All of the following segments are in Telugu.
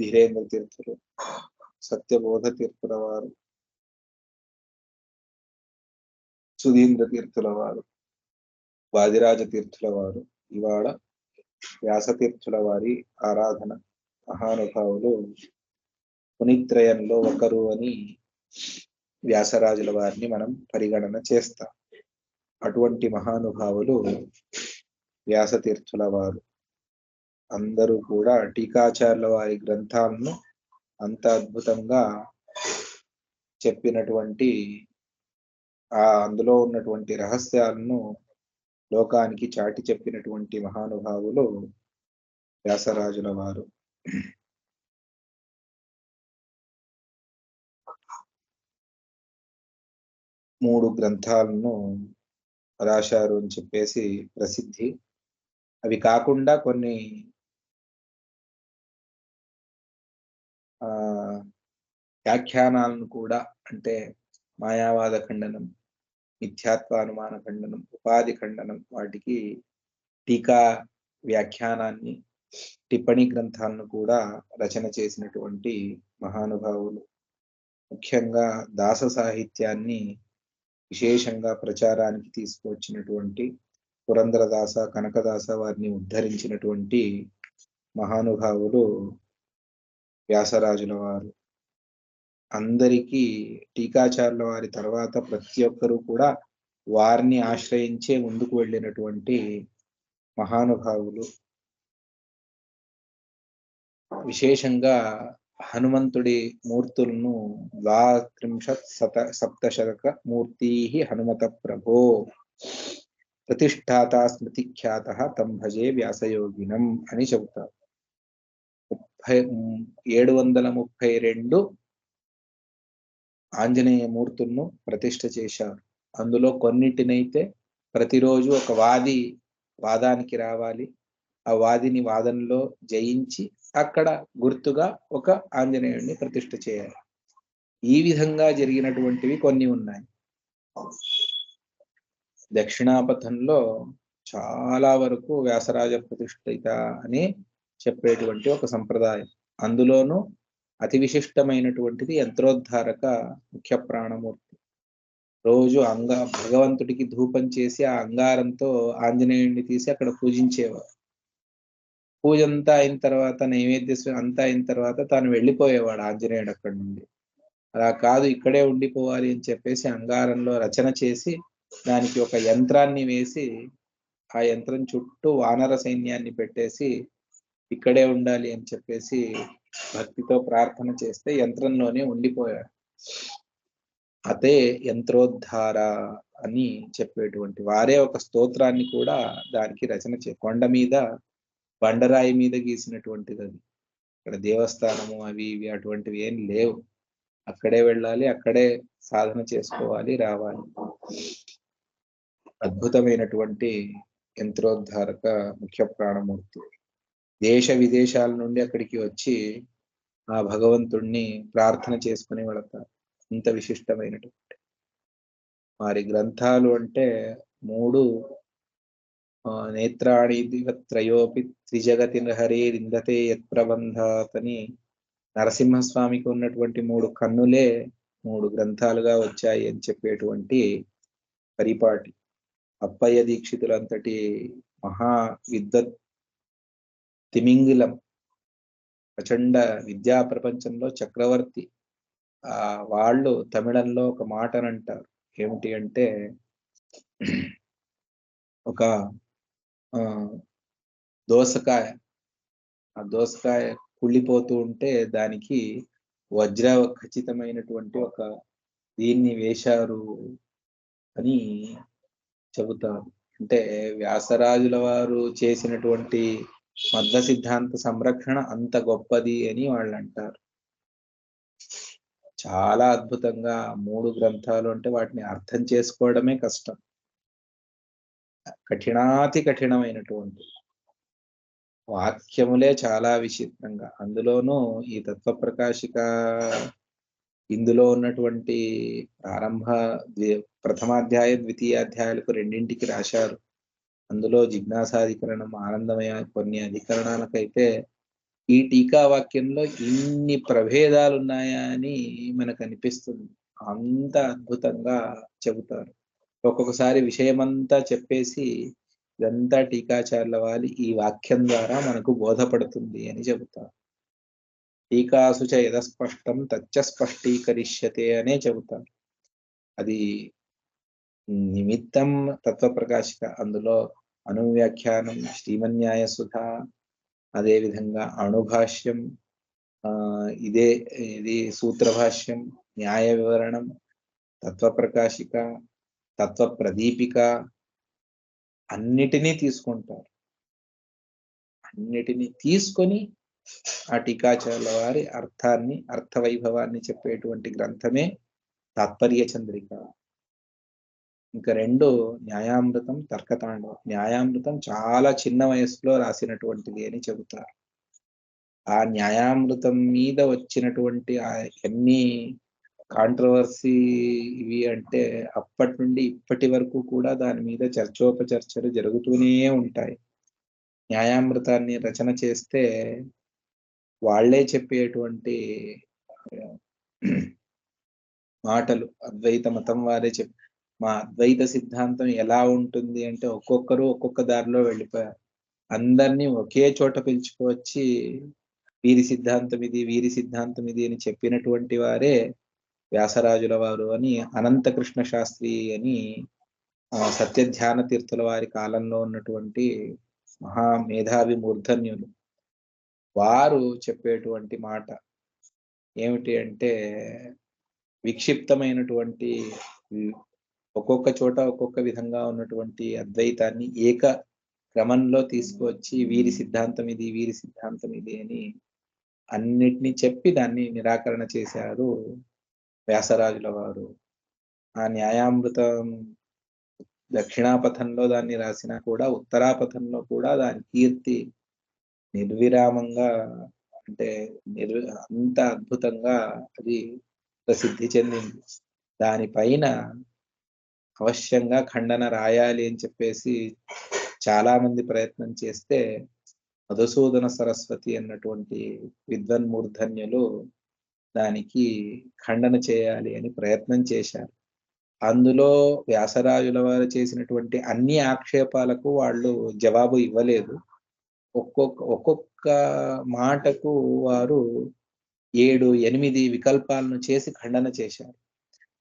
ధీరేంద్ర తీర్థులు సత్యబోధ తీర్థుల వారు సుధీంద్ర తీర్థుల వారు వాదిరాజ తీర్థుల వారు ఇవాళ వ్యాసతీర్థుల వారి ఆరాధన మహానుభావులు పునిత్రయంలో ఒకరు అని వ్యాసరాజుల వారిని మనం పరిగణన చేస్తాం. అటువంటి మహానుభావులు వ్యాసతీర్థుల వారు అందరూ కూడా టీకాచార్యుల వారి గ్రంథాలను అంత అద్భుతంగా చెప్పినటువంటి ఆ అందులో ఉన్నటువంటి రహస్యాలను లోకానికి చాటి చెప్పినటువంటి మహానుభావులు వ్యాసరాజుల వారు. మూడు గ్రంథాలను రాశారు అని చెప్పేసి ప్రసిద్ధి. అవి కాకుండా కొన్ని ఆ వ్యాఖ్యానాలను కూడా అంటే మాయావాద ఖండనం మిథ్యాత్వానుమాన ఖండనం ఉపాధి ఖండనం వాటికి టీకా వ్యాఖ్యానాన్ని టిప్పణి గ్రంథాలను కూడా రచన చేసినటువంటి మహానుభావులు. ముఖ్యంగా దాస సాహిత్యాన్ని విశేషంగా ప్రచారానికి తీసుకువచ్చినటువంటి పురంధరదాస కనకదాస వారిని ఉద్ధరించినటువంటి మహానుభావులు వ్యాసరాజుల వారు. అందరికీ టీకాచార్యుల వారి తర్వాత ప్రతి ఒక్కరూ కూడా వారిని ఆశ్రయించే ముందుకు వెళ్ళినటువంటి మహానుభావులు. విశేషంగా హనుమంతుడి మూర్తులను ద్వాత్రింశత్ శత సప్తశతక మూర్తి హనుమత ప్రభో. ప్రతిష్టాత స్మృతి ఖ్యాత తం భజే వ్యాసయోగినం అని చెబుతారు. ముప్పై ఏడు వందల ముప్పై రెండు ఆంజనేయ మూర్తులను ప్రతిష్ట చేశారు. అందులో కొన్నిటినైతే ప్రతిరోజు ఒక వాది వాదానికి రావాలి. ఆ వాదిని వాదనలో జయించి అక్కడ గుర్తుగా ఒక ఆంజనేయుడిని ప్రతిష్ట చేయాలి. ఈ విధంగా జరిగినటువంటివి కొన్ని ఉన్నాయి. దక్షిణాపథంలో చాలా వరకు వ్యాసరాజ ప్రతిష్ఠిత అని చెప్పేటువంటి ఒక సంప్రదాయం. అందులోనూ అతి విశిష్టమైనటువంటిది యంత్రోద్ధారక ముఖ్య ప్రాణమూర్తి. రోజు అంగ భగవంతుడికి ధూపం చేసి ఆ అంగారంతో ఆంజనేయుడిని తీసి అక్కడ పూజించేవారు. పూజ అంతా అయిన తర్వాత నైవేద్య అంతా అయిన తర్వాత తాను వెళ్ళిపోయేవాడు ఆంజనేయుడు అక్కడి నుండి. అలా కాదు ఇక్కడే ఉండిపోవాలి అని చెప్పేసి అంగారంలో రచన చేసి దానికి ఒక యంత్రాన్ని వేసి ఆ యంత్రం చుట్టూ వానర సైన్యాన్ని పెట్టేసి ఇక్కడే ఉండాలి అని చెప్పేసి భక్తితో ప్రార్థన చేస్తే యంత్రంలోనే ఉండిపోయాడు. అదే యంత్రోద్ధార అని చెప్పేటువంటి వారే ఒక స్తోత్రాన్ని కూడా దానికి రచన చే కొండ మీద బండరాయి మీద గీసినటువంటిది అది. ఇక్కడ దేవస్థానము అవి ఇవి అటువంటివి ఏం లేవు. అక్కడే వెళ్ళాలి అక్కడే సాధన చేసుకోవాలి రావాలి. అద్భుతమైనటువంటి యంత్రోద్ధారక ముఖ్య ప్రాణమూర్తి. దేశ విదేశాల నుండి అక్కడికి వచ్చి ఆ భగవంతుణ్ణి ప్రార్థన చేసుకుని వెళతారు ఇంత విశిష్టమైనటువంటి వారి గ్రంథాలు అంటే మూడు నేత్రాణి దివత్రయోపి త్రిజగతి హరే రిందతే యత్ప్రబంధాతని నరసింహస్వామికి ఉన్నటువంటి మూడు కన్నులే మూడు గ్రంథాలుగా వచ్చాయి అని చెప్పేటువంటి పరిపాటి. అప్పయ్య దీక్షితులంతటి మహా విద్వత్ తిమింగిలం ప్రచండ విద్యా ప్రపంచంలో చక్రవర్తి. ఆ వాళ్ళు తమిళంలో ఒక మాటను అంటారు ఏమిటి అంటే ఒక దోసకాయ. ఆ దోసకాయ కుళ్ళిపోతూ ఉంటే దానికి వజ్ర ఖచ్చితమైనటువంటి ఒక దీన్ని వేశారు అని చెబుతారు. అంటే వ్యాసరాజుల వారు చేసినటువంటి మద్ద సిద్ధాంత సంరక్షణ అంత గొప్పది అని వాళ్ళు అంటారు చాలా అద్భుతంగా మూడు గ్రంథాలు అంటే వాటిని అర్థం చేసుకోవడమే కష్టం. కఠినాతి కఠినమైనటువంటి వాక్యములే చాలా విచిత్రంగా. అందులోనూ ఈ తత్వ ప్రకాశిక ఇందులో ఉన్నటువంటి ప్రారంభ ప్రథమాధ్యాయ ద్వితీయాధ్యాయులకు రెండింటికి రాశారు. అందులో జిజ్ఞాసాధికరణం ఆనందమయ కొన్ని అధికరణాలకైతే ఈ టీకా వాక్యంలో ఇన్ని ప్రభేదాలు ఉన్నాయా అని మనకు అనిపిస్తుంది అంత అద్భుతంగా చెబుతారు. ఒక్కొక్కసారి విషయమంతా చెప్పేసి ఇదంతా టీకాచార్యుల వారి ఈ వాక్యం ద్వారా మనకు బోధపడుతుంది అని చెబుతారు. టీకాసు చ యథస్పష్టం తచ్చ స్పష్టీకరిష్యతే అనే చెబుతారు. అది నిమిత్తం తత్వప్రకాశిక అందులో అనువ్యాఖ్యానం శ్రీమన్యాయ సుధ అదేవిధంగా అణుభాష్యం ఆ ఇదే ఇది సూత్రభాష్యం న్యాయ వివరణం తత్వప్రకాశిక తత్వ ప్రదీపిక అన్నిటినీ తీసుకుంటారు. అన్నిటినీ తీసుకొని ఆ టీకాచార్యుల వారి అర్థాన్ని అర్థవైభవాన్ని చెప్పేటువంటి గ్రంథమే తాత్పర్య చంద్రిక. ఇంకా రెండు న్యాయామృతం తర్కతాండవం. న్యాయామృతం చాలా చిన్న వయసులో రాసినటువంటిది అని చెబుతారు. ఆ న్యాయామృతం మీద వచ్చినటువంటి ఎన్ని కాంట్రవర్సీ ఇవి అంటే అప్పటి నుండి ఇప్పటి వరకు కూడా దాని మీద చర్చోపచర్చలు జరుగుతూనే ఉంటాయి. న్యాయామృతాన్ని రచన చేస్తే వాళ్ళే చెప్పేటువంటి మాటలు అద్వైత మతం వారే చెప్ మా అద్వైత సిద్ధాంతం ఎలా ఉంటుంది అంటే ఒక్కొక్కరు ఒక్కొక్క దారిలో వెళ్ళిపోయారు. అందరినీ ఒకే చోట పిలుచుకొచ్చి వీరి సిద్ధాంతం ఇది వీరి సిద్ధాంతం ఇది అని చెప్పినటువంటి వారే వ్యాసరాజుల వారు అని అనంతకృష్ణ శాస్త్రి అని సత్యధ్యాన తీర్థుల వారి కాలంలో ఉన్నటువంటి మహా మేధావి మూర్ధన్యులు. వారు చెప్పేటువంటి మాట ఏమిటి అంటే విక్షిప్తమైనటువంటి ఒక్కొక్క చోట ఒక్కొక్క విధంగా ఉన్నటువంటి అద్వైతాన్ని ఏక క్రమంలో తీసుకువచ్చి వీరి సిద్ధాంతం ఇది వీరి సిద్ధాంతం ఇది అని అన్నిటినీ చెప్పి దాన్ని నిరాకరణ చేశారు వ్యాసరాజుల వారు ఆ న్యాయామృతం దక్షిణాపథంలో దాన్ని రాసినా కూడా ఉత్తరాపథంలో కూడా దాని కీర్తి నిర్విరామంగా అంటే నిర్వి అంత అద్భుతంగా అది ప్రసిద్ధి చెందింది. దానిపైన అవశ్యంగా ఖండన రాయాలి అని చెప్పేసి చాలా మంది ప్రయత్నం చేస్తే మధుసూదన సరస్వతి అన్నటువంటి విద్వన్మూర్ధన్యులు దానికి ఖండన చేయాలి అని ప్రయత్నం చేశారు. అందులో వ్యాసరాయుల వారు చేసినటువంటి అన్ని ఆక్షేపాలకు వాళ్ళు జవాబు ఇవ్వలేదు. ఒక్కొక్క ఒక్కొక్క మాటకు వారు ఏడు ఎనిమిది వికల్పాలను చేసి ఖండన చేశారు.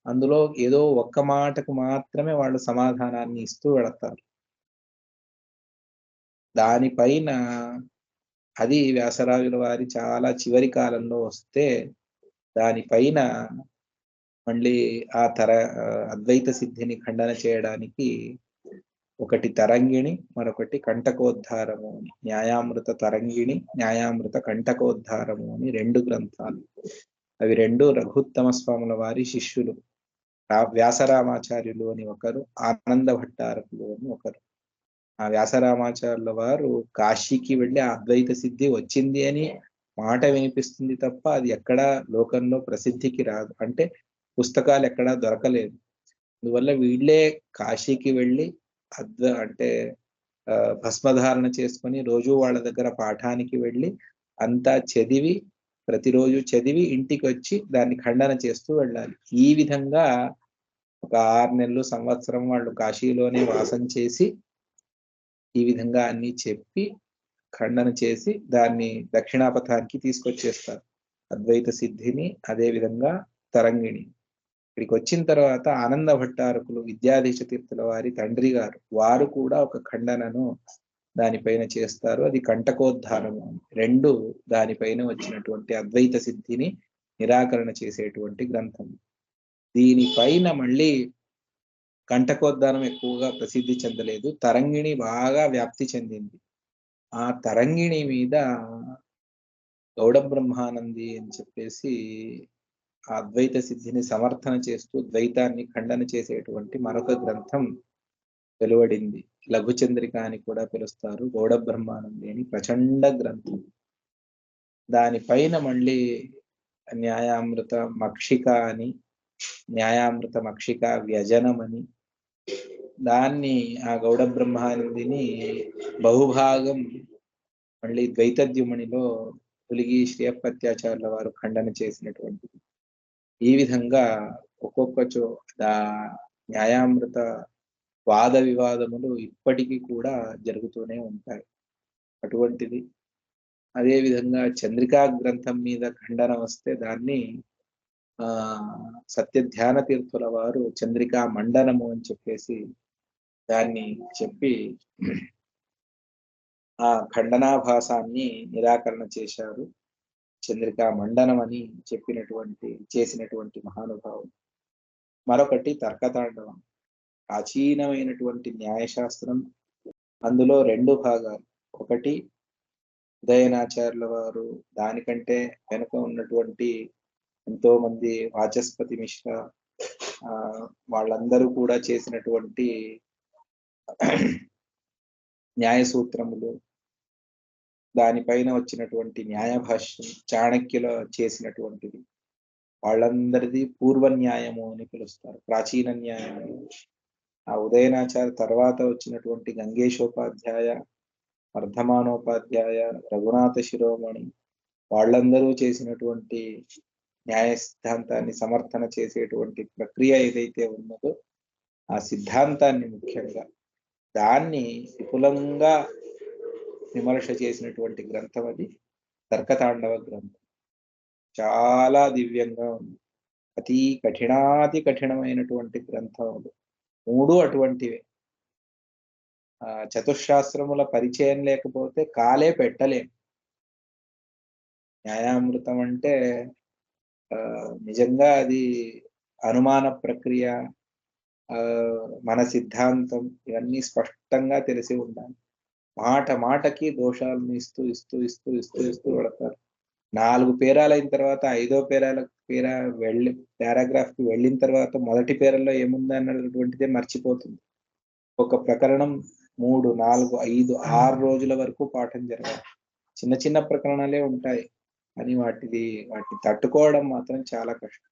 అందులో ఏదో ఒక్క మాటకు మాత్రమే వాళ్ళు సమాధానాన్ని ఇస్తూ వెళతారు. దానిపైన అది వ్యాసరాజుల వారి చాలా చివరి కాలంలో వస్తే దానిపైన మళ్ళీ ఆ తర అద్వైత సిద్ధిని ఖండన చేయడానికి ఒకటి తరంగిణి మరొకటి కంటకోద్ధారము అని. న్యాయామృత తరంగిణి న్యాయామృత కంటకోద్ధారము అని రెండు గ్రంథాలు. అవి రెండు రఘుత్తమ స్వాముల వారి శిష్యులు. వ్యాసరామాచార్యులు అని ఒకరు ఆనంద భట్టారకులు అని ఒకరు. ఆ వ్యాసరామాచార్యుల వారు కాశీకి వెళ్ళి అద్వైత సిద్ధి వచ్చింది అని మాట వినిపిస్తుంది తప్ప అది ఎక్కడా లోకంలో ప్రసిద్ధికి రాదు. అంటే పుస్తకాలు ఎక్కడా దొరకలేదు. అందువల్ల వీళ్ళే కాశీకి వెళ్ళి అద్వ అంటే భస్మధారణ చేసుకొని రోజు వాళ్ళ దగ్గర పాఠానికి వెళ్ళి అంతా చదివి ప్రతిరోజు చదివి ఇంటికి వచ్చి దాన్ని ఖండన చేస్తూ వెళ్ళాలి. ఈ విధంగా ఒక ఆరు నెలలు సంవత్సరం వాళ్ళు కాశీలోనే వాసం చేసి ఈ విధంగా అన్ని చెప్పి ఖండన చేసి దాన్ని దక్షిణాపథానికి తీసుకొచ్చేస్తారు. అద్వైత సిద్ధిని అదే విధంగా తరంగిణి. ఇక్కడికి వచ్చిన తర్వాత ఆనంద భట్టారకులు విద్యాధీశ తీర్థుల వారి తండ్రి గారు వారు కూడా ఒక ఖండనను దానిపైన చేస్తారు. అది కంటకోద్ధారము రెండు దానిపైన వచ్చినటువంటి అద్వైత సిద్ధిని నిరాకరణ చేసేటువంటి గ్రంథం. దీనిపైన మళ్ళీ కంటకోద్ధానం ఎక్కువగా ప్రసిద్ధి చెందలేదు. తరంగిణి బాగా వ్యాప్తి చెందింది. ఆ తరంగిణి మీద గౌడ బ్రహ్మానంది అని చెప్పేసి ఆ అద్వైత సిద్ధిని సమర్థన చేస్తూ ద్వైతాన్ని ఖండన చేసేటువంటి మరొక గ్రంథం వెలువడింది. లఘుచంద్రిక అని కూడా పిలుస్తారు. గౌడ బ్రహ్మానంది అని ప్రచండ గ్రంథం. దానిపైన మళ్ళీ న్యాయామృత మక్షిక అని న్యాయామృత మక్షిక వ్యజనమని దాన్ని ఆ గౌడ బ్రహ్మానందిని బహుభాగం మళ్ళీ ద్వైతద్యుమణిలో పులిగి శ్రీయప్పత్యాచార్యుల వారు ఖండన చేసినటువంటిది. ఈ విధంగా ఒక్కొక్క చో న్యాయామృత వాద వివాదములు ఇప్పటికీ కూడా జరుగుతూనే ఉంటాయి. అటువంటిది. అదేవిధంగా చంద్రికా గ్రంథం మీద ఖండన వస్తే దాన్ని ఆ సత్య ధ్యాన తీర్థుల వారు చంద్రికా మండనము అని చెప్పేసి దాన్ని చెప్పి ఆ ఖండనాభాసాన్ని నిరాకరణ చేశారు. చంద్రికా మండనం అని చెప్పినటువంటి చేసినటువంటి మహానుభావుడు. మరొకటి తర్కతాండవం. ప్రాచీనమైనటువంటి న్యాయశాస్త్రం అందులో రెండు భాగాలు. ఒకటి ఉదయనాచార్యుల వారు దానికంటే వెనుక ఉన్నటువంటి ఎంతో మంది వాచస్పతి మిశ్ర ఆ వాళ్ళందరూ కూడా చేసినటువంటి న్యాయ సూత్రములు దానిపైన వచ్చినటువంటి న్యాయభాష్యం చాణక్యుల చేసినటువంటిది. వాళ్ళందరిది పూర్వ న్యాయము అని పిలుస్తారు ప్రాచీన న్యాయము. ఆ ఉదయనాచార్య తర్వాత వచ్చినటువంటి గంగేశోపాధ్యాయ వర్ధమానోపాధ్యాయ రఘునాథ శిరోమణి వాళ్ళందరూ చేసినటువంటి న్యాయ సిద్ధాంతాన్ని సమర్థన చేసేటువంటి ప్రక్రియ ఏదైతే ఉన్నదో ఆ సిద్ధాంతాన్ని ముఖ్యంగా దాన్ని విపులంగా విమర్శ చేసినటువంటి గ్రంథం అది తర్కతాండవ గ్రంథం. చాలా దివ్యంగా ఉంది. అతి కఠినాతి కఠినమైనటువంటి గ్రంథం అది. మూడు అటువంటివే. ఆ చతుశాస్త్రముల పరిచయం లేకపోతే కాలే పెట్టలేము. న్యాయామృతం అంటే ఆ నిజంగా అది అనుమాన ప్రక్రియ ఆ మన సిద్ధాంతం ఇవన్నీ స్పష్టంగా తెలిసి ఉండాలి. మాట మాటకి దోషాలను ఇస్తూ ఇస్తూ ఇస్తూ ఇస్తూ ఇస్తూ పడతారు. నాలుగు పేరాలు అయిన తర్వాత ఐదో పేరాల పేరా వెళ్ళి పారాగ్రాఫ్కి వెళ్ళిన తర్వాత మొదటి పేరల్లో ఏముంది అన్నటువంటిదే మర్చిపోతుంది. ఒక ప్రకరణం మూడు నాలుగు ఐదు ఆరు రోజుల వరకు పాఠం జరగాలి. చిన్న చిన్న ప్రకరణాలే ఉంటాయి. కానీ వాటిది వాటిని తట్టుకోవడం మాత్రం చాలా కష్టం.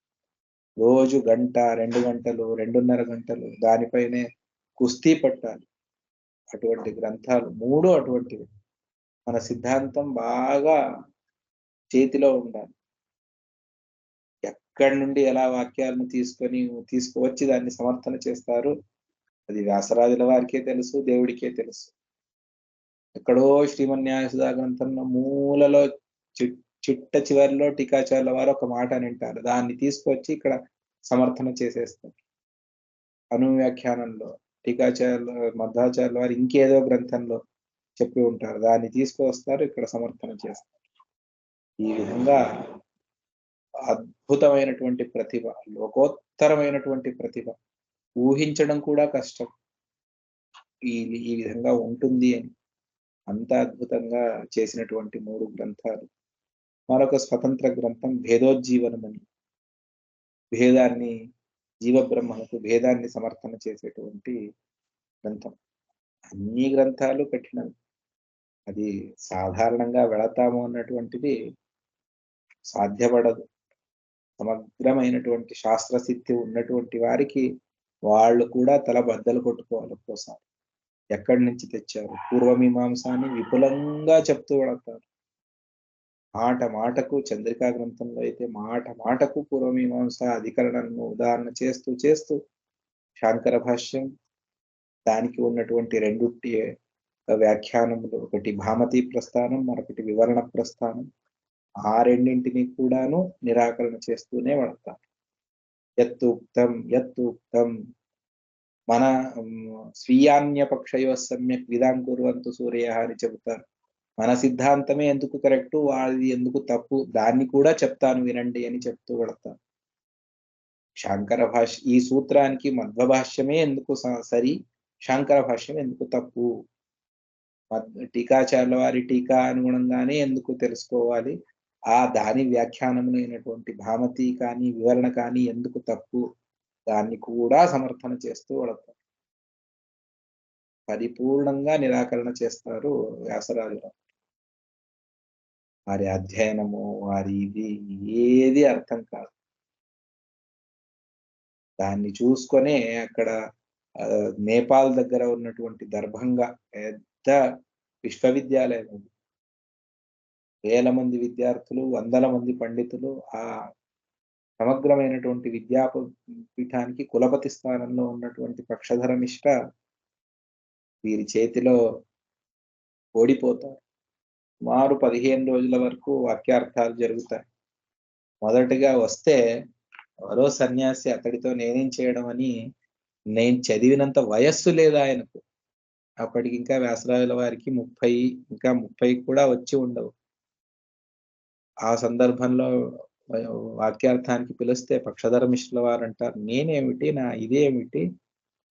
రోజు గంట రెండు గంటలు రెండున్నర గంటలు దానిపైనే కుస్తీ పట్టాలి. అటువంటి గ్రంథాలు మూడు అటువంటివి. మన సిద్ధాంతం బాగా చేతిలో ఉండాలి. ఎక్కడి నుండి ఎలా వాక్యాలను తీసుకొని తీసుకువచ్చి దాన్ని సమర్థన చేస్తారు? అది వ్యాసరాజుల వారికే తెలుసు దేవుడికే తెలుసు. ఎక్కడో శ్రీమన్యాయసుధా గ్రంథంలో మూలలో చిట్ట చివరిలో టీకాచార్యుల వారు ఒక మాట అని అంటారు. దాన్ని తీసుకొచ్చి ఇక్కడ సమర్థన చేసేస్తారు. అనువ్యాఖ్యానంలో టీకాచార్యుల మధ్వాచార్యుల వారు ఇంకేదో గ్రంథంలో చెప్పి ఉంటారు. దాన్ని తీసుకువస్తారు ఇక్కడ సమర్థన చేస్తారు. ఈ విధంగా అద్భుతమైనటువంటి ప్రతిభ లోకోత్తరమైనటువంటి ప్రతిభ ఊహించడం కూడా కష్టం. ఈ ఈ విధంగా ఉంటుంది అని అంత అద్భుతంగా చేసినటువంటి మూడు గ్రంథాలు. మరొక స్వతంత్ర గ్రంథం భేదోజ్జీవనం అని. భేదాన్ని జీవబ్రహ్మకు భేదాన్ని సమర్థన చేసేటువంటి గ్రంథం. అన్ని గ్రంథాలు కఠినవి అది సాధారణంగా వెళతాము అన్నటువంటిది సాధ్యపడదు. సమగ్రమైనటువంటి శాస్త్రసిద్ధి ఉన్నటువంటి వారికి వాళ్ళు కూడా తల బద్దలు కొట్టుకోవాలి ఒక్కోసారి. ఎక్కడి నుంచి తెచ్చారు? పూర్వమీమాంసాన్ని విపులంగా చెప్తూ పడతారు మాట మాటకు చంద్రికా గ్రంథంలో అయితే మాట మాటకు పూర్వమీమాంస అధికరణను ఉదాహరణ చేస్తూ చేస్తూ శాంకర భాష్యం దానికి ఉన్నటువంటి రెండు వ్యాఖ్యానములు ఒకటి భామతి ప్రస్థానం మరొకటి వివరణ ప్రస్థానం. ఆ రెండింటిని కూడాను నిరాకరణ చేస్తూనే పడతారు ఎత్తుక్తం ఎత్తుక్తం మన స్వీయాన్య పక్షయో సమ్యక్ విధాం కుర్వంతు సూర్య అని చెబుతారు. మన సిద్ధాంతమే ఎందుకు కరెక్ట్? వాళ్ళది ఎందుకు తప్పు? దాన్ని కూడా చెప్తాను వినండి అని చెప్తూ పెడతాను శాంకర భాష ఈ సూత్రానికి మధ్వ భాష్యమే ఎందుకు సరి? శాంకర భాష్యం ఎందుకు తప్పు? టీకాచార్యుల వారి టీకా అనుగుణంగానే ఎందుకు తెలుసుకోవాలి? ఆ దాని వ్యాఖ్యానములైనటువంటి భామతి కానీ వివరణ కానీ ఎందుకు తప్పు? దాన్ని కూడా సమర్థన చేస్తూ వెళతారు పరిపూర్ణంగా నిరాకరణ చేస్తారు వ్యాసరాజు వారి అధ్యయనము వారి ఇది ఏది అర్థం కాదు. దాన్ని చూసుకొనే అక్కడ నేపాల్ దగ్గర ఉన్నటువంటి దర్భంగా పెద్ద విశ్వవిద్యాలయం ఉంది. వేల మంది విద్యార్థులు వందల మంది పండితులు ఆ సమగ్రమైనటువంటి విద్యా పీఠానికి కులపతి స్థానంలో ఉన్నటువంటి పక్షధర మిశ్ర వీరి చేతిలో ఓడిపోతారు. సుమారు పదిహేను రోజుల వరకు వాక్యార్థాలు జరుగుతాయి. మొదటిగా వస్తే మరో సన్యాసి అతడితో నేనేం చేయడం అని నేను చదివినంత వయస్సు లేదా ఆయనకు. అప్పటికి ఇంకా వ్యాసరాజుల వారికి ముప్పై ఇంకా ముప్పై కూడా వచ్చి ఉండవు. ఆ సందర్భంలో వాక్యార్థానికి పిలిస్తే పక్షధర మిశ్రుల వారు అంటారు నేనేమిటి? నా ఇదేమిటి?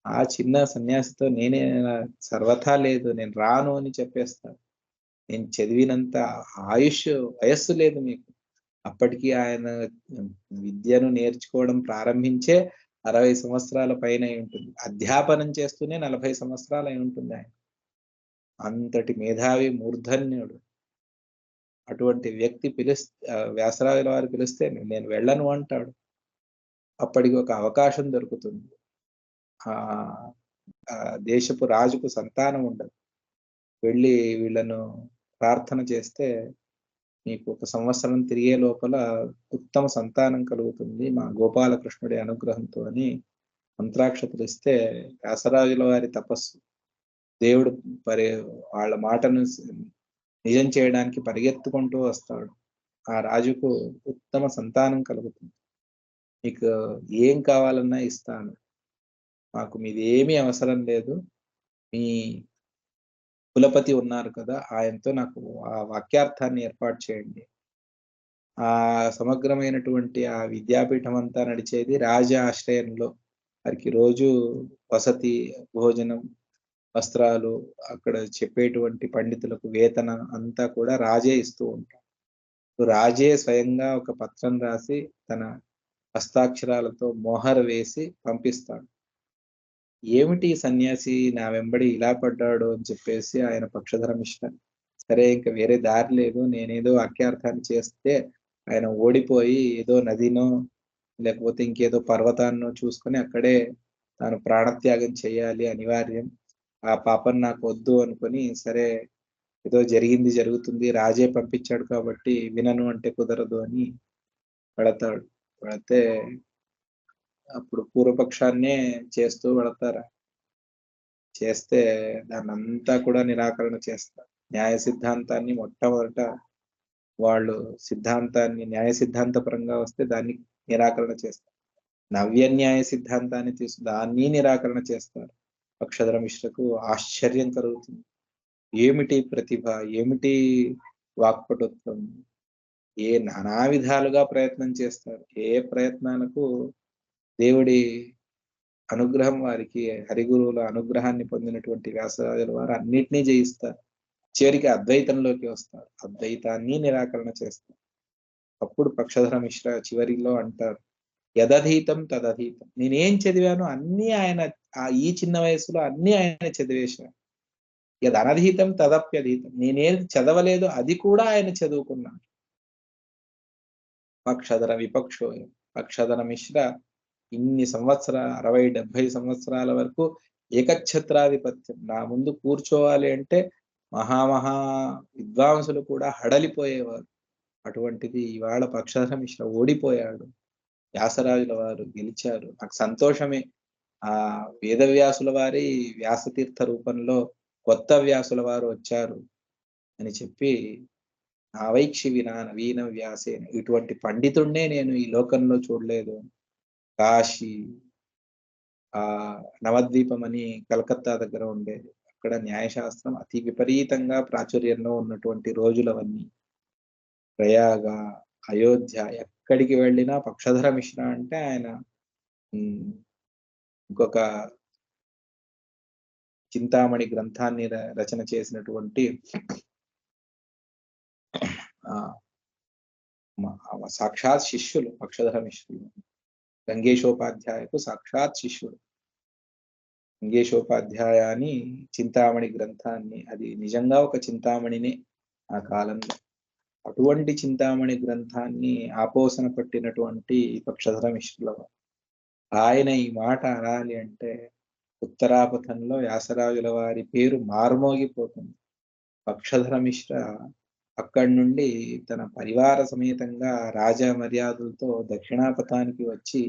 ఆ చిన్న సన్యాసితో నేనే సర్వథా లేదు నేను రాను అని చెప్పేస్తాను నేను చదివినంత ఆయుష్ వయస్సు లేదు మీకు. అప్పటికి ఆయన విద్యను నేర్చుకోవడం ప్రారంభించే అరవై సంవత్సరాల పైన ఉంటుంది. అధ్యాపనం చేస్తూనే నలభై సంవత్సరాలు అయి ఉంటుంది ఆయన. అంతటి మేధావి మూర్ధన్యుడు. అటువంటి వ్యక్తి పిలిస్తే వ్యాసరాజుల వారు పిలిస్తే నేను వెళ్ళను అంటాడు. అప్పటికి ఒక అవకాశం దొరుకుతుంది. ఆ దేశపు రాజుకు సంతానం ఉండదు. వెళ్ళి వీళ్ళను ప్రార్థన చేస్తే మీకు ఒక సంవత్సరం తిరిగే లోపల ఉత్తమ సంతానం కలుగుతుంది. మా గోపాలకృష్ణుడి అనుగ్రహంతో అని మంత్రాక్షతలు ఇస్తే వ్యాసరాజుల వారి తపస్సు దేవుడు పరి వాళ్ళ మాటను నిజం చేయడానికి పరిగెత్తుకుంటూ వస్తాడు. ఆ రాజుకు ఉత్తమ సంతానం కలుగుతుంది. మీకు ఏం కావాలన్నా ఇస్తాను. మాకు మీది ఏమీ అవసరం లేదు. మీ కులపతి ఉన్నారు కదా ఆయనతో నాకు ఆ వాక్యార్థాన్ని ఏర్పాటు చేయండి. ఆ సమగ్రమైనటువంటి ఆ విద్యాపీఠం అంతా నడిచేది రాజ ఆశ్రయంలో వారికి రోజు వసతి భోజనం వస్త్రాలు అక్కడ చెప్పేటువంటి పండితులకు వేతన అంతా కూడా రాజే ఇస్తూ ఉంటాడు. రాజే స్వయంగా ఒక పత్రం రాసి తన హస్తాక్షరాలతో మోహర్ వేసి పంపిస్తాడు. ఏమిటి సన్యాసి నా వెంబడి ఇలా పడ్డాడు అని చెప్పేసి ఆయన పక్షధర మిశ్ర సరే ఇంకా వేరే దారి లేదు. నేనేదో వాక్యార్థాన్ని చేస్తే ఆయన ఓడిపోయి ఏదో నదినో లేకపోతే ఇంకేదో పర్వతాన్నో చూసుకొని అక్కడే తాను ప్రాణత్యాగం చేయాలి అనివార్యం. ఆ పాపం నాకు వద్దు అనుకుని సరే ఏదో జరిగింది జరుగుతుంది రాజే పంపించాడు కాబట్టి వినను అంటే కుదరదు అని పెడతాడు. వెళితే అప్పుడు పూర్వపక్షాన్నే చేస్తూ పెడతారా? చేస్తే దాన్ని అంతా కూడా నిరాకరణ చేస్తారు. న్యాయ సిద్ధాంతాన్ని మొట్టమొదట వాళ్ళు సిద్ధాంతాన్ని న్యాయ సిద్ధాంత పరంగా వస్తే దాన్ని నిరాకరణ చేస్తారు. నవ్య న్యాయ సిద్ధాంతాన్ని తీసు దాన్ని నిరాకరణ చేస్తారు. అక్షధర మిశ్రకు ఆశ్చర్యం కలుగుతుంది. ఏమిటి ప్రతిభ? ఏమిటి వాక్పటుత్వం ఏ నానా విధాలుగా ప్రయత్నం చేస్తారు. ఏ ప్రయత్నాలకు దేవుడి అనుగ్రహం వారికి హరిగురువుల అనుగ్రహాన్ని పొందినటువంటి వ్యాసరాజుల వారు అన్నిటినీ జయిస్తారు. చివరికి అద్వైతంలోకి వస్తారు. అద్వైతాన్ని నిరాకరణ చేస్తారు. అప్పుడు పక్షధర మిశ్ర చివరిలో అంటారు. యదధీతం తదధీతం. నేనేం చదివాను అన్ని ఆయన ఈ చిన్న వయసులో అన్ని ఆయన చదివేశాను యద్ అనధీతం తదప్యధీతం. నేనేది చదవలేదు అది కూడా ఆయన చదువుకున్నాను పక్షధర విపక్షో పక్షధర మిశ్ర ఇన్ని సంవత్సరాల అరవై డెబ్బై సంవత్సరాల వరకు ఏకఛత్రాధిపత్యం. నా ముందు కూర్చోవాలి అంటే మహామహా విద్వాంసులు కూడా హడలిపోయేవారు. అటువంటిది ఇవాళ పక్షధర మిశ్ర ఓడిపోయాడు. వ్యాసరాజుల వారు గెలిచారు. నాకు సంతోషమే. ఆ వేదవ్యాసుల వారి వ్యాసతీర్థ రూపంలో కొత్త వ్యాసుల వారు వచ్చారు అని చెప్పి నావైక్షి వినా నవీన వ్యాసేన ఇటువంటి పండితుడినే నేను ఈ లోకంలో చూడలేదు. కాశీ ఆ నవద్వీపం అని కలకత్తా దగ్గర ఉండేది. అక్కడ న్యాయశాస్త్రం అతి విపరీతంగా ప్రాచుర్యంలో ఉన్నటువంటి రోజులవన్నీ. ప్రయాగ అయోధ్య ఎక్కడికి వెళ్ళినా పక్షధర మిశ్ర అంటే ఆయన ఇంకొక చింతామణి గ్రంథాన్ని రచన చేసినటువంటి సాక్షాత్ శిష్యులు పక్షధర మిశ్రులు. గంగేశోపాధ్యాయకు సాక్షాత్ శిష్యుడు. గంగేశోపాధ్యాయాన్ని చింతామణి గ్రంథాన్ని అది నిజంగా ఒక చింతామణినే ఆ కాలంలో. అటువంటి చింతామణి గ్రంథాన్ని ఆపోసన పట్టినటువంటి పక్షధర మిశ్రుల ఆయన ఈ మాట అనాలి అంటే ఉత్తరాపథంలో వ్యాసరాజుల వారి పేరు మార్మోగిపోతుంది. పక్షధర మిశ్ర అక్కడి నుండి తన పరివార సమేతంగా రాజా మర్యాదలతో దక్షిణాపథానికి వచ్చి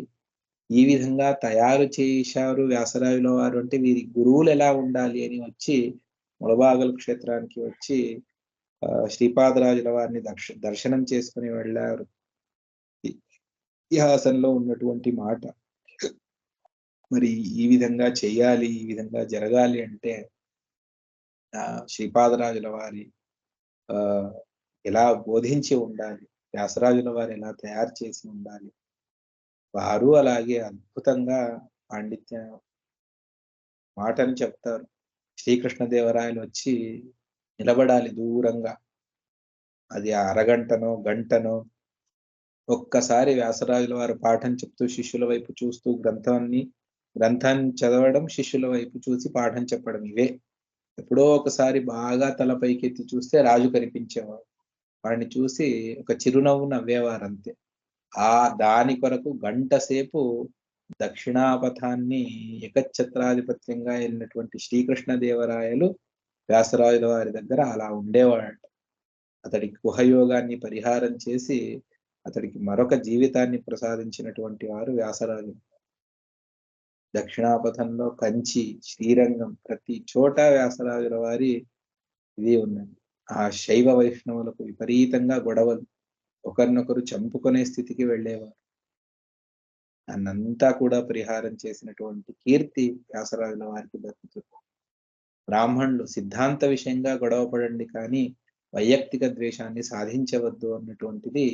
ఈ విధంగా తయారు చేశారు వ్యాసరాజుల వారు అంటే వీరి గురువులు ఎలా ఉండాలి అని వచ్చి ముళబాగల క్షేత్రానికి వచ్చి శ్రీపాదరాజుల వారిని దక్ష దర్శనం చేసుకుని వెళ్ళారు. ఇతిహాసంలో ఉన్నటువంటి మాట. మరి ఈ విధంగా చెయ్యాలి ఈ విధంగా జరగాలి అంటే శ్రీపాదరాజుల వారి ఆ ఎలా బోధించి ఉండాలి వ్యాసరాజుల వారు ఎలా తయారు చేసి ఉండాలి వారు అలాగే అద్భుతంగా పాండిత్య మాటని చెప్తారు. శ్రీకృష్ణదేవరాయలు వచ్చి నిలబడాలి దూరంగా. అది అరగంటనో గంటనో ఒక్కసారి వ్యాసరాజుల వారు పాఠం చెప్తూ శిష్యుల వైపు చూస్తూ గ్రంథాన్ని గ్రంథాన్ని చదవడం శిష్యుల వైపు చూసి పాఠం చెప్పడం ఇవే. ఎప్పుడో ఒకసారి బాగా తలపైకెత్తి చూస్తే రాజు కనిపించేవాడు. వాడిని చూసి ఒక చిరునవ్వు నవ్వేవారంతే. ఆ దాని కొరకు గంట సేపు దక్షిణాపథాన్ని ఏకఛత్రాధిపత్యంగా వెళ్ళినటువంటి శ్రీకృష్ణదేవరాయలు వ్యాసరాజుల వారి దగ్గర అలా ఉండేవాడు. అతడి గుహయోగాన్ని పరిహారం చేసి అతడికి మరొక జీవితాన్ని ప్రసాదించినటువంటి వారు వ్యాసరాజు దక్షిణాపథంలో కంచి శ్రీరంగం ప్రతి చోట వ్యాసరాజుల వారి ఇది ఉన్నది. ఆ శైవ వైష్ణవులకు విపరీతంగా గొడవలు. ఒకరినొకరు చంపుకునే స్థితికి వెళ్ళేవారు. అన్నంతా కూడా పరిహారం చేసినటువంటి కీర్తి వ్యాసరాజుల వారికి దక్కుతుంది. బ్రాహ్మణులు సిద్ధాంత విషయంగా గొడవ పడండి కానీ వైయక్తిక ద్వేషాన్ని సాధించవద్దు అన్నటువంటిది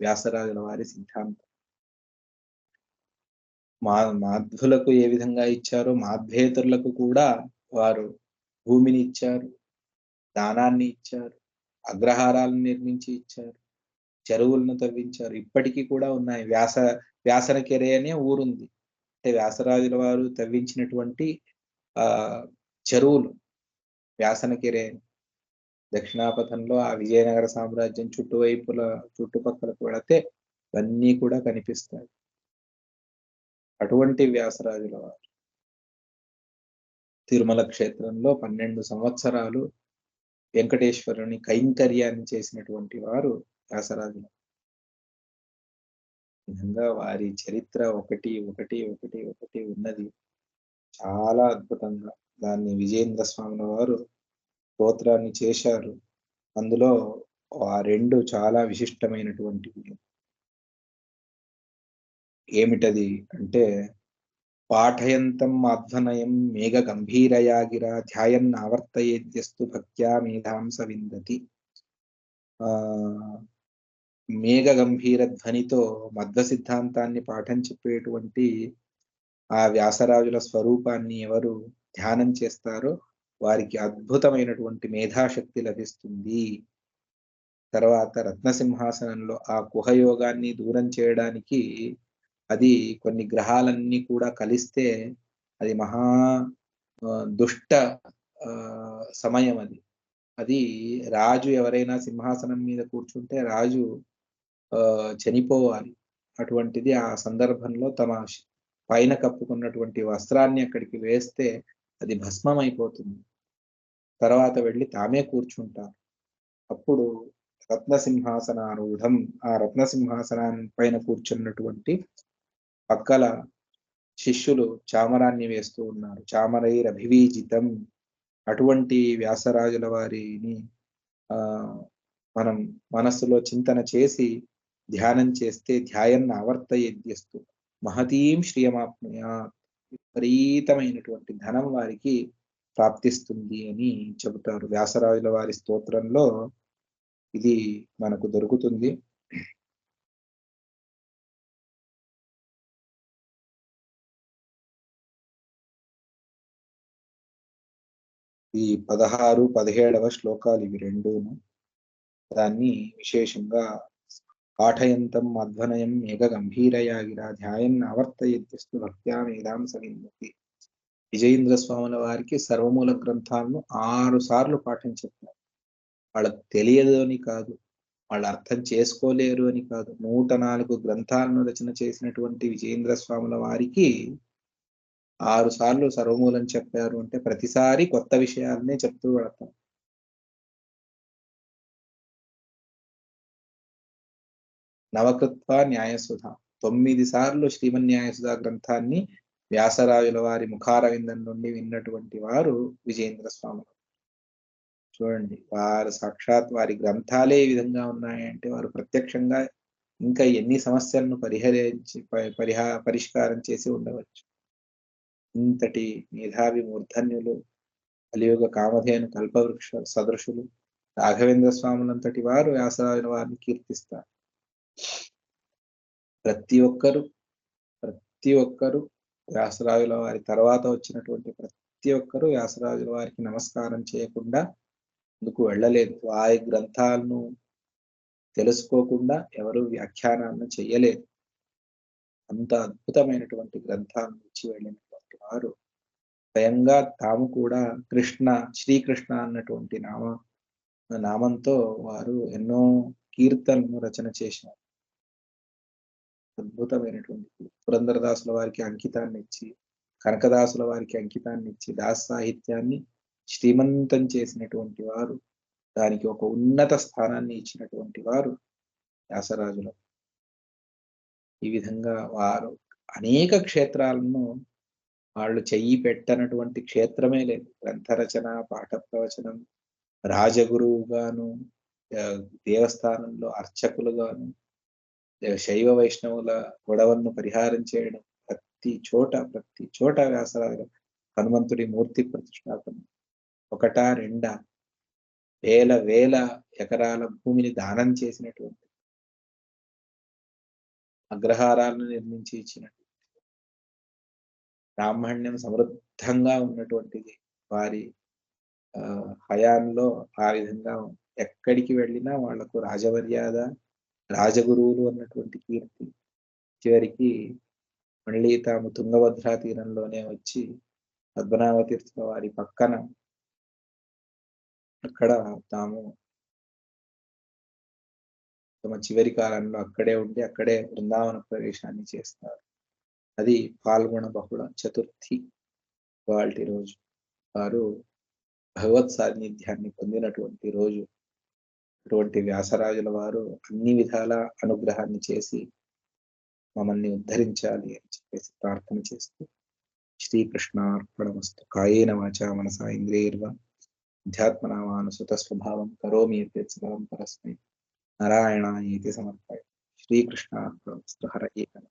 వ్యాసరాజుల వారి సిద్ధాంతం. మా మాధ్వులకు ఏ విధంగా ఇచ్చారో మాధ్వేతరులకు కూడా వారు భూమిని ఇచ్చారు దానాన్ని ఇచ్చారు అగ్రహారాలను నిర్మించి ఇచ్చారు చెరువులను తవ్వించారు. ఇప్పటికీ కూడా ఉన్నాయి. వ్యాస వ్యాసనకెరే అనే ఊరుంది. అంటే వ్యాసరాజుల వారు తవ్వించినటువంటి ఆ చెరువులు వ్యాసనకిరే దక్షిణాపథంలో ఆ విజయనగర సామ్రాజ్యం చుట్టువైపుల చుట్టుపక్కలకు వెళితే ఇవన్నీ కూడా కనిపిస్తాయి. అటువంటి వ్యాసరాజుల వారు. తిరుమల క్షేత్రంలో పన్నెండు సంవత్సరాలు వెంకటేశ్వరుని కైంకర్యాన్ని చేసినటువంటి వారు వ్యాసరాజుల. విధంగా వారి చరిత్ర ఒకటి ఒకటి ఒకటి ఒకటి ఉన్నది. చాలా అద్భుతంగా. దాన్ని విజేంద్ర స్వామి వారు స్తోత్రాన్ని చేశారు. అందులో ఆ రెండు చాలా విశిష్టమైనటువంటివి ఏమిటది అంటే పాఠయంతం మాధ్వనయం మేఘ గంభీరయాగిరా ధ్యాయన్ ఆవర్తయేద్యస్తు భక్త్యా మేధాంస విందతి. ఆ మేఘ గంభీర ధ్వనితో మధ్వ సిద్ధాంతాన్ని పాఠం చెప్పేటువంటి ఆ వ్యాసరాజుల స్వరూపాన్ని ఎవరు ధ్యానం చేస్తారో వారికి అద్భుతమైనటువంటి మేధాశక్తి లభిస్తుంది. తర్వాత రత్నసింహాసనంలో ఆ కుహయోగాన్ని దూరం చేయడానికి అది కొన్ని గ్రహాలన్నీ కూడా కలిస్తే అది మహా దుష్ట సమయం అది. అది రాజు ఎవరైనా సింహాసనం మీద కూర్చుంటే రాజు చనిపోవాలి. అటువంటిది ఆ సందర్భంలో తమ పైన కప్పుకున్నటువంటి వస్త్రాన్ని అక్కడికి వేస్తే అది భస్మం అయిపోతుంది తర్వాత వెళ్ళి తామే కూర్చుంటారు. అప్పుడు రత్నసింహాసనారూఢం ఆ రత్నసింహాసనాన్ని పైన కూర్చున్నటువంటి పక్కల శిష్యులు చామరాన్ని వేస్తూ ఉన్నారు. చామరైరభివీజితం. అటువంటి వ్యాసరాజుల వారిని ఆ మనం మనస్సులో చింతన చేసి ధ్యానం చేస్తే ధ్యాయన్న ఆవర్తయద్యస్తు. మహతీం శ్రియమాత్మయా విపరీతమైనటువంటి ధనం వారికి ప్రాప్తిస్తుంది అని చెబుతారు. వ్యాసరాజుల వారి స్తోత్రంలో ఇది మనకు దొరుకుతుంది. ఈ పదహారు పదిహేడవ శ్లోకాలు ఇవి రెండును. దాన్ని విశేషంగా పాఠయంతం అధ్వనయం మేఘ గంభీరయాగిరా ధ్యాయం ఆవర్తయత్యస్తు భక్త్యా మేధాం సవిందతి విజయేంద్ర స్వాముల వారికి సర్వమూల గ్రంథాలను ఆరు సార్లు పాఠం చెప్పారు వాళ్ళకు తెలియదు అని కాదు వాళ్ళు అర్థం చేసుకోలేరు అని కాదు. నూట నాలుగు గ్రంథాలను రచన చేసినటువంటి విజయేంద్ర స్వాముల వారికి ఆరు సార్లు సర్వమూలం చెప్పారు అంటే ప్రతిసారి కొత్త విషయాలనే చెప్తూ పెడతాం నవకృత్వ న్యాయసుధ. తొమ్మిది సార్లు శ్రీమన్యాయసుధ గ్రంథాన్ని వ్యాసరాజుల వారి ముఖారవిందం నుండి విన్నటువంటి వారు విజయేంద్ర స్వాములు చూడండి వారు సాక్షాత్ వారి గ్రంథాలే ఈ విధంగా ఉన్నాయంటే వారు ప్రత్యక్షంగా ఇంకా ఎన్ని సమస్యలను పరిహరించి పరిహా పరిష్కారం చేసి ఉండవచ్చు. ఇంతటి మేధావి మూర్ధన్యులు కలియుగ కామధేను కల్పవృక్ష సదృశులు రాఘవేంద్ర స్వాములంతటి వారు వ్యాసరాజుల వారిని కీర్తిస్తారు. ప్రతి ఒక్కరు ప్రతి ఒక్కరు వ్యాసరాజుల వారి తర్వాత వచ్చినటువంటి ప్రతి ఒక్కరు వ్యాసరాజుల వారికి నమస్కారం చేయకుండా ముందుకు వెళ్ళలేదు. వారి గ్రంథాలను తెలుసుకోకుండా ఎవరు వ్యాఖ్యానాలను చెయ్యలేదు. అంత అద్భుతమైనటువంటి గ్రంథాలను ఇచ్చి వెళ్ళినటువంటి వారు స్వయంగా తాము కూడా కృష్ణ శ్రీకృష్ణ అన్నటువంటి నామ నామంతో వారు ఎన్నో కీర్తనను రచన చేశారు. అద్భుతమైనటువంటి పురంధరదాసుల వారికి అంకితాన్ని ఇచ్చి కనకదాసుల వారికి అంకితాన్ని ఇచ్చి దాస్ సాహిత్యాన్ని శ్రీమంతం చేసినటువంటి వారు దానికి ఒక ఉన్నత స్థానాన్ని ఇచ్చినటువంటి వారు వ్యాసరాజులు. ఈ విధంగా వారు అనేక క్షేత్రాలను వాళ్ళు చెయ్యి పెట్టనటువంటి క్షేత్రమే లేదు. గ్రంథరచన పాఠ ప్రవచనం రాజగురువుగాను దేవస్థానంలో అర్చకులుగాను శైవ వైష్ణవుల గొడవలను పరిహారం చేయడం ప్రతి చోట ప్రతి చోట వ్యాసరాజు హనుమంతుడి మూర్తి ప్రతిష్టాపన. ఒకటా రెండా వేల వేల ఎకరాల భూమిని దానం చేసినటువంటి అగ్రహారాలను నిర్మించి ఇచ్చినటువంటి బ్రాహ్మణ్యం సమృద్ధంగా ఉన్నటువంటిది. వారి హయాంలో ఆ విధంగా ఎక్కడికి వెళ్ళినా వాళ్ళకు రాజమర్యాద రాజగురువులు అన్నటువంటి కీర్తి చివరికి మళ్ళీ తాము తుంగభద్రా తీరంలోనే వచ్చి పద్మనాభతీర్థ వారి పక్కన అక్కడ తాము తమ చివరి కాలంలో అక్కడే ఉండి అక్కడే బృందావన ప్రవేశాన్ని చేస్తారు. అది పాల్గొన బహుళ చతుర్థి వాళ్ళ రోజు. వారు భగవత్ సాన్నిధ్యాన్ని పొందినటువంటి రోజు. అటువంటి వ్యాసరాజుల వారు అన్ని విధాల అనుగ్రహాన్ని చేసి మమ్మల్ని ఉద్ధరించాలి అని చెప్పేసి ప్రార్థన చేస్తూ శ్రీకృష్ణార్పణమస్తు కాయేన వాచ మనసా ఇంద్రియర్వ అధ్యాత్మనామానుసుత స్వభావం కరోమి పరస్మై. నారాయణ ఇది సమర్పయ. శ్రీకృష్ణార్పణమస్తు హర ఏకన